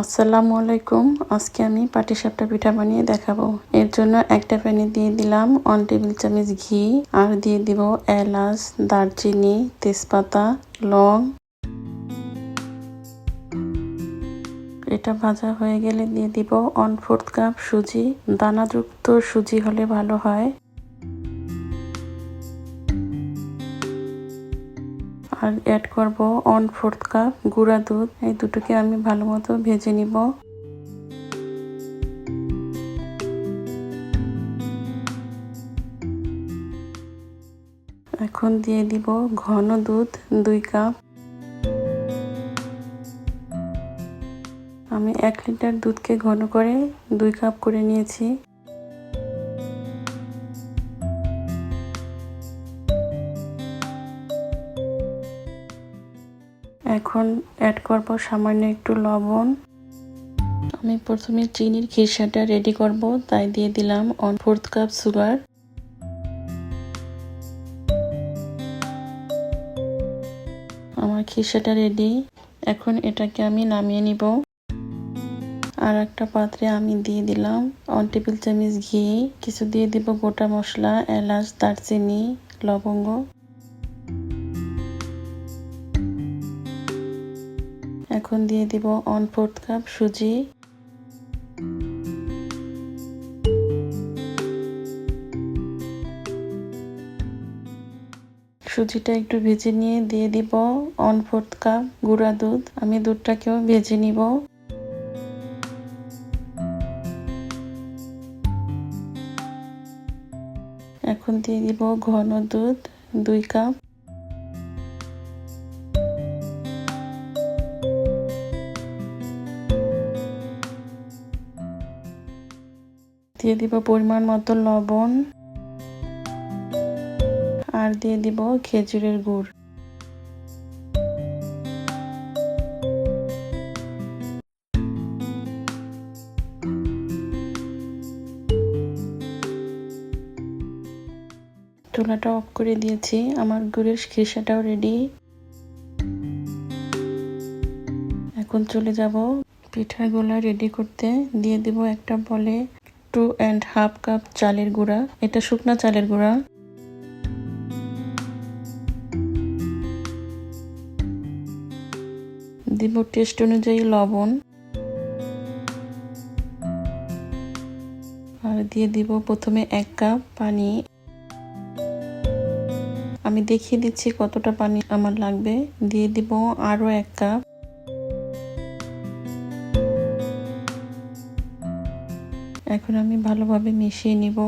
আসসালামু আলাইকুম। আজকে আমি পাটিসাপটা পিঠা বানিয়ে দেখাবো। এর জন্য একটা প্যানে দিয়ে দিলাম ওয়ান টেবিল চামচ ঘি আর দিয়ে দিব এলাচ, দারচিনি, তেজপাতা, লং। এটা ভাজা হয়ে গেলে দিয়ে দিব ওয়ান ফোর্থ কাপ সুজি। দানাযুক্ত সুজি হলে ভালো হয়। আর অ্যাড করব ওয়ান ফোর্থ কাপ গুঁড়া দুধ। এই দুটোকে আমি ভালো মতো ভেজে নিব। এখন দিয়ে দিব ঘন দুধ, দুই কাপ আমি এক লিটার দুধকে ঘন করে দুই কাপ করে নিয়েছি। এখন অ্যাড করব সামান্য একটু লবণ। আমি প্রথমে চিনির খিরসাটা রেডি করব, তাই দিয়ে দিলাম ওয়ান ফোর্থ কাপ সুগার আমার খিরসাটা রেডি এখন এটাকে আমি নামিয়ে নিব। আর একটা পাত্রে আমি দিয়ে দিলাম ওয়ান টেবিল চামচ ঘি, কিছু দিয়ে দিব গোটা মশলা, এলাচ, দারচিনি, লবঙ্গ। এখন দিয়ে দিব ওয়ান ফোর্থ কাপ সুজি। সুজিটা একটু ভেজে নিয়ে দিয়ে দিব ওয়ান ফোর্থ কাপ গুঁড়া দুধ। আমি দুধটাকেও ভেজে নিব। এখন দিয়ে দিব ঘন দুধ, দুই কাপ। দিয়ে দিব পরিমাণ মতো লবণ। আর দিয়ে দিব খেজুরের গুড়। চুলাটা অফ করে দিয়েছি। আমার গুড়ের খিসাটাও রেডি এখন চলে যাব পিঠাগুলা রেডি করতে। দিয়ে দিব একটা বলে টু অ্যান্ড হাফ কাপ চালের গুঁড়া। এটা শুকনা চালের গুঁড়া। দিব টেস্ট অনুযায়ী লবণ। আর দিয়ে দিব প্রথমে এক কাপ পানি। আমি দেখিয়ে দিচ্ছি কতটা পানি আমার লাগবে। দিয়ে দিব আরও এক কাপ। এখন আমি ভালোভাবে মিশিয়ে নিব।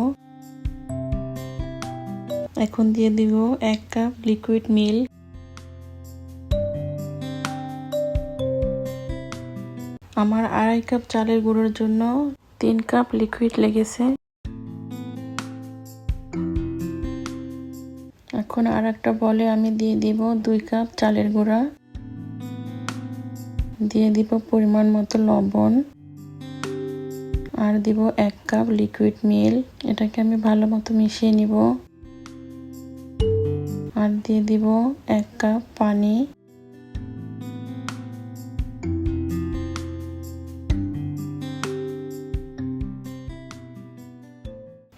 এখন দিয়ে দিব এক কাপ লিকুইড মিল্ক আমার আড়াই কাপ চালের গুঁড়োর জন্য তিন কাপ লিকুইড লেগেছে। এখন আর একটা বলে আমি দিয়ে দিব দুই কাপ চালের গুঁড়া। দিয়ে দিব পরিমাণ মতো লবণ। আর দিব এক কাপ লিকুইড মিল এটাকে আমি ভালো মতো মিশিয়ে নিব। আর দিয়ে দিব এক কাপ পানি।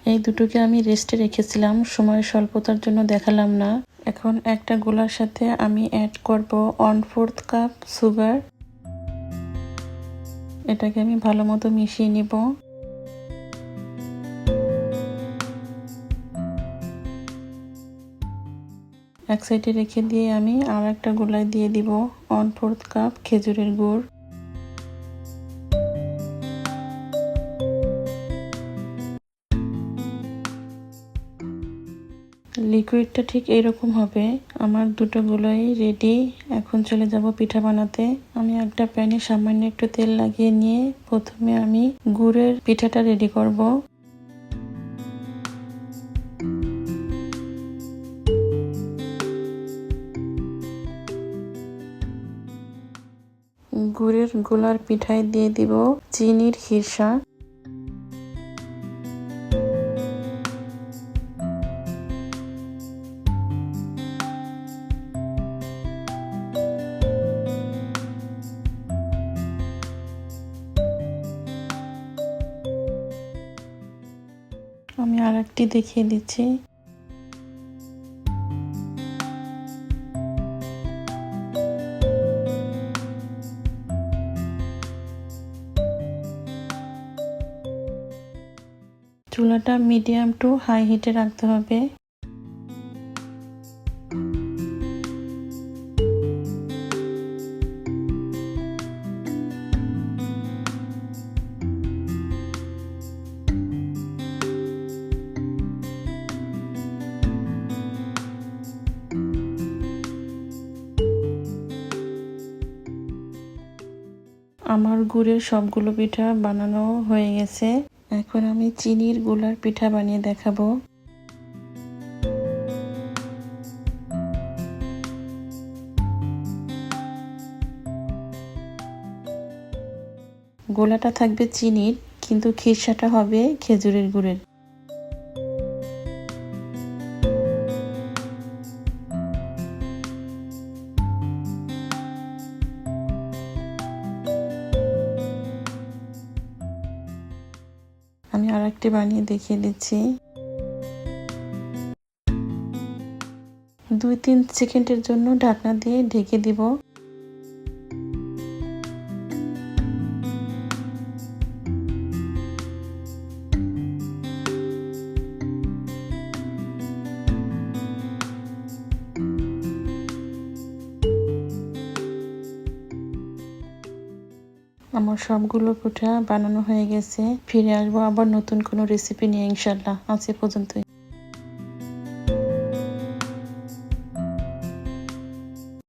এই দুটোকে আমি রেস্টে রেখেছিলাম। সময় স্বল্পতার জন্য দেখালাম না। এখন একটা গোলার সাথে আমি অ্যাড করব ওয়ান ফোর্থ কাপ সুগার এটাকে আমি ভালো মতো মিশিয়ে নিব। এক সাইডে রেখে দিয়ে আমি আর একটা গোলায় দিয়ে দিব। ওয়ান ফোর্থ কাপ খেজুরের গুড়। লিকুইডটা ঠিক এরকম হবে। আমার দুটো গুলোই রেডি এখন চলে যাব পিঠা বানাতে। আমি একটা প্যানে সামান্য একটু তেল লাগিয়ে নিয়ে প্রথমে আমি গুড়ের পিঠাটা রেডি করব। গুড়ের গোলার পিঠায় দিয়ে দিব চিনির খিরসা আমি আর একটি দেখিয়ে দিচ্ছি। চুলাটা মিডিয়াম টু হাই হিটে রাখতে হবে। আমার গুড়ের সবগুলো পিঠা বানানো হয়ে গেছে। এখন আমি চিনিরগুলার পিঠা বানিয়ে দেখাবো। গোলাটা থাকবে চিনির, কিন্তু খিরসাটা হবে খেজুরের গুড়ের। আমি আর একটি বানিয়ে দেখিয়ে দিচ্ছি। দুই তিন সেকেন্ডের জন্য ঢাকনা দিয়ে ঢেকে দিব। আমার সবগুলো পিঠা বানানো হয়ে গেছে। ফিরে আসব আবার নতুন কোনো রেসিপি নিয়ে ইনশাল্লাহ আজ পর্যন্তই।